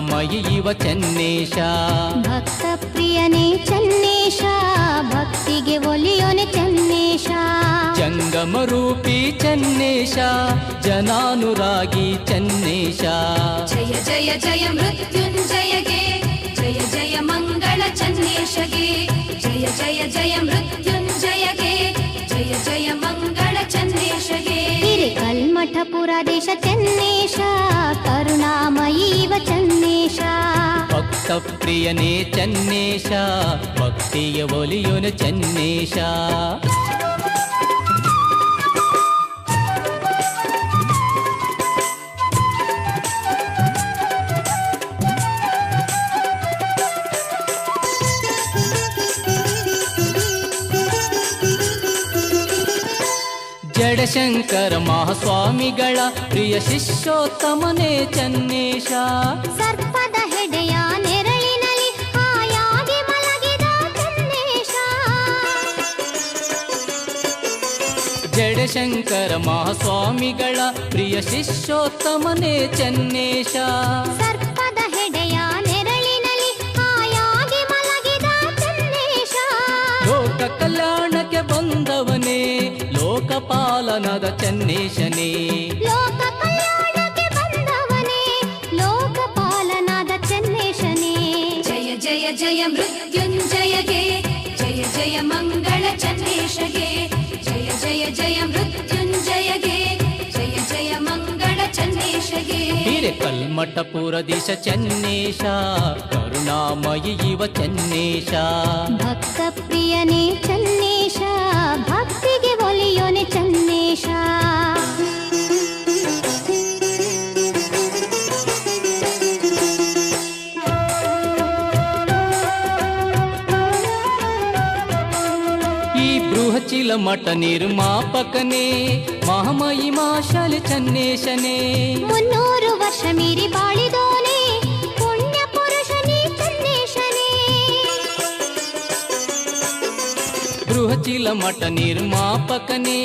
ಚನ್ನೇಶ ಕರುಣಾಮಯಿ ಇವ ಚನ್ನೇಶ ಭಕ್ತ ಪ್ರಿಯನೇ ಚನ್ನೇಶ ಭಕ್ತಿಗೆ ಒಲಿಯೋನೆ ಚನ್ನೇಶ ಜಂಗಮ ರೂಪಿ ಚನ್ನೇಶ ಜನಾನುರಾಗಿ ಚನ್ನೇಶ ಜಯ ಜಯ ಜಯ ಮೃತ್ಯುಂಜಯಗೆ ಜಯ ಜಯ ಮಂಗಳ ಚನ್ನೇಶಗೆ ಜಯ ಜಯ ಜಯ ಮೃತ್ಯುಂಜಯಗೆ ಜಯ ಜಯ ಮಂಗಳ ಚನ್ನೇಶಗೆ ಹಿರೇಕಲ್ಮಠಪುರ ದೇಶ ಚನ್ನೇಶ ಕರುಣಾಮಯೀವ ಭಕ್ತ ಪ್ರಿಯನೇ ಚನ್ನೇಶ ಭಕ್ತಿಯ ಒಲಿಯೋನ ಚನ್ನೇಶ ಜಡಶಂಕರ ಮಹಾಸ್ವಾಮಿಗಳ ಪ್ರಿಯ ಶಿಷ್ಯೋತ್ತಮನೇ ಚನ್ನೇಶ ಜಡಶಂಕರ ಮಹಾಸ್ವಾಮಿಗಳ ಪ್ರಿಯ ಶಿಷ್ಯೋತ್ತಮನೇ ಚನ್ನೇಶ. ಸರ್ಪದ ಹೆಡೆಯ ನೆರಳಿನಲ್ಲಿ ಹಾಯಾಗಿ ಮಲಗಿದ ಚನ್ನೇಶ. ಲೋಕ ಕಲ್ಯಾಣಕ್ಕೆ ಬಂದವನೇ ಲೋಕಪಾಲನದ ಚನ್ನೇಶನೇ. ಲೋಕ ಕಲ್ಯಾಣಕ್ಕೆ ಬಂದವನೇ ಲೋಕಪಾಲನಾದ ಚನ್ನೇಶನೇ. ಜಯ ಜಯ ಜಯ ಮೃತ್ಯುಂಜಯಗೆ ಜಯ ಜಯ ಮಂಗಳ ಚನ್ನೇಶಗೆ. మఠపుర దిశ చెన్నేష కరుణామయ యువ చెన్నేష భక్త ప్రియనే ಬೃಹಚಿಲ ಮಠ ನಿರ್ಮಾಪಕನೇ ಮಹಾಮಯಿ ಮಾಶಾಲೆ ಚನ್ನೇಶನೇ ಮುನ್ನೂರು ವರ್ಷ ಮೀರಿ ಬಾಳಿದೋನೆ ಪುಣ್ಯ ಪುರುಷನೇ ಚನ್ನೇಶನೇ ಬೃಹಚಿಲ ಮಠ ನಿರ್ಮಾಪಕನೇ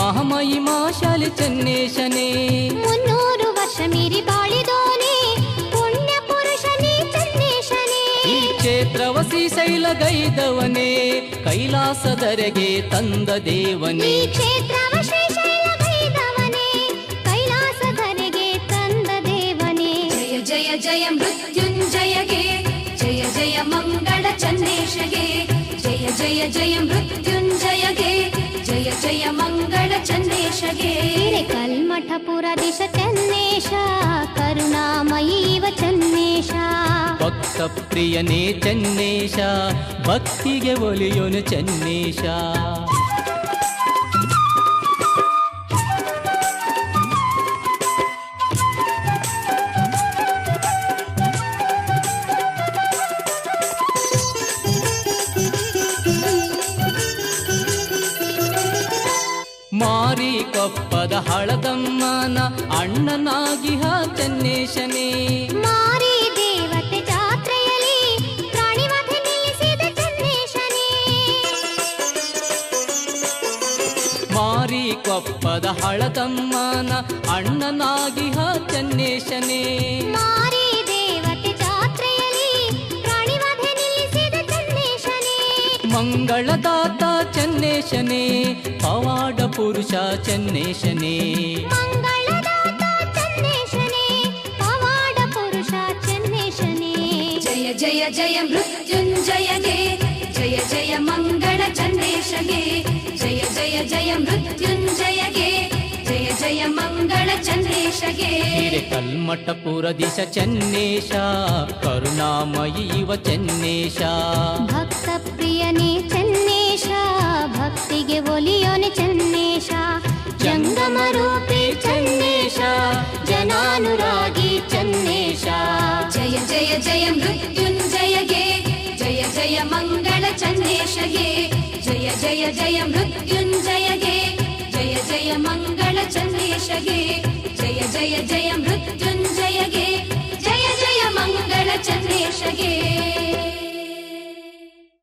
ಮಹಾಮಯಿ ಮಾಶಾಲೆ ಚನ್ನೇಶನೇ ಮುನ್ನೂರು ವರ್ಷ ಮೀರಿ ಬಾಳಿದೋನೆ ಕ್ಷೇತ್ರವ ಶ್ರೀಶೈಲಗೈದವನೇ ಕೈಲಾಸದರೆಗೆ ತಂದ ದೇವನೇ ಈ ಕ್ಷೇತ್ರವ ಶ್ರೀಶೈಲಗೈದವನೇ ಕೈಲಾಸಧರೆಗೆ ತಂದ ದೇವನೇ ಜಯ ಜಯ ಜಯ ಮೃತ್ಯುಂಜಯಗೆ ಜಯ ಜಯ ಮಂಗಳ ಚನ್ನೇಶಗೆ ಜಯ ಜಯ ಜಯ ಮೃತ್ಯುಂಜಯಗೆ ಜಯ ಜಯ ಮಂಗಳ ಚನ್ನೇಶಗೆ ಕಲ್ಮಠಪುರ ದಿಶ ಚನ್ನೇಶ ಕರುಣಾಮಯೀವ ಚನ್ನೇಶ ಭಕ್ತ ಪ್ರಿಯನೇ ಚನ್ನೇಶ ಭಕ್ತಿಗೆ ಒಲಿಯೋನು ಚನ್ನೇಶ. ಕೊಪ್ಪದ ಹಳದಮ್ಮನ ಅಣ್ಣನಾಗಿಹ ಚನ್ನೇಶನೇ. ಕೊಪ್ಪದ ಹಳದಮ್ಮನ ಅಣ್ಣನಾಗಿ ಚನ್ನೇಶನೇ. ಮಾರಿ ದೇವತೆ ಜಾತ್ರೆಯಲ್ಲಿ ಪ್ರಾಣಿವಧೆ ನಿಲ್ಲಿಸಿದ ಚನ್ನೇಶನೇ. ಮಂಗಳದಾತ ಚನ್ನೇಶನೇ ಪವಾಡ ಪುರುಷ ಚನ್ನೇಶನೇ. ಮಂಗಳದಾತ ಚನ್ನೇಶನೇ ಪವಾಡ ಪುರುಷ ಚನ್ನೇಶನೇ. ಜಯ ಜಯ ಜಯ ಮೃತ್ಯುಂಜಯಗೆ ಜಯ ಜಯ ಮಂಗಳ ಚನ್ನೇಶಗೆ जय मृत्युञ्जयगे जय जय मङ्गलचन्द्रेशगे कल्मटपुरदिश चन्नेश करुणामयीव चन्नेश भक्तप्रियने चन्नेश भक्तिगे ओलियोने चन्नेश जङ्गमरूपे चन्नेश जनानुरागी चन्नेश जय जय जय मृत्युञ्जयगे जय जय मङ्गलचन्देशगे जय जय जय मृत्युञ्जय शये जय जय जय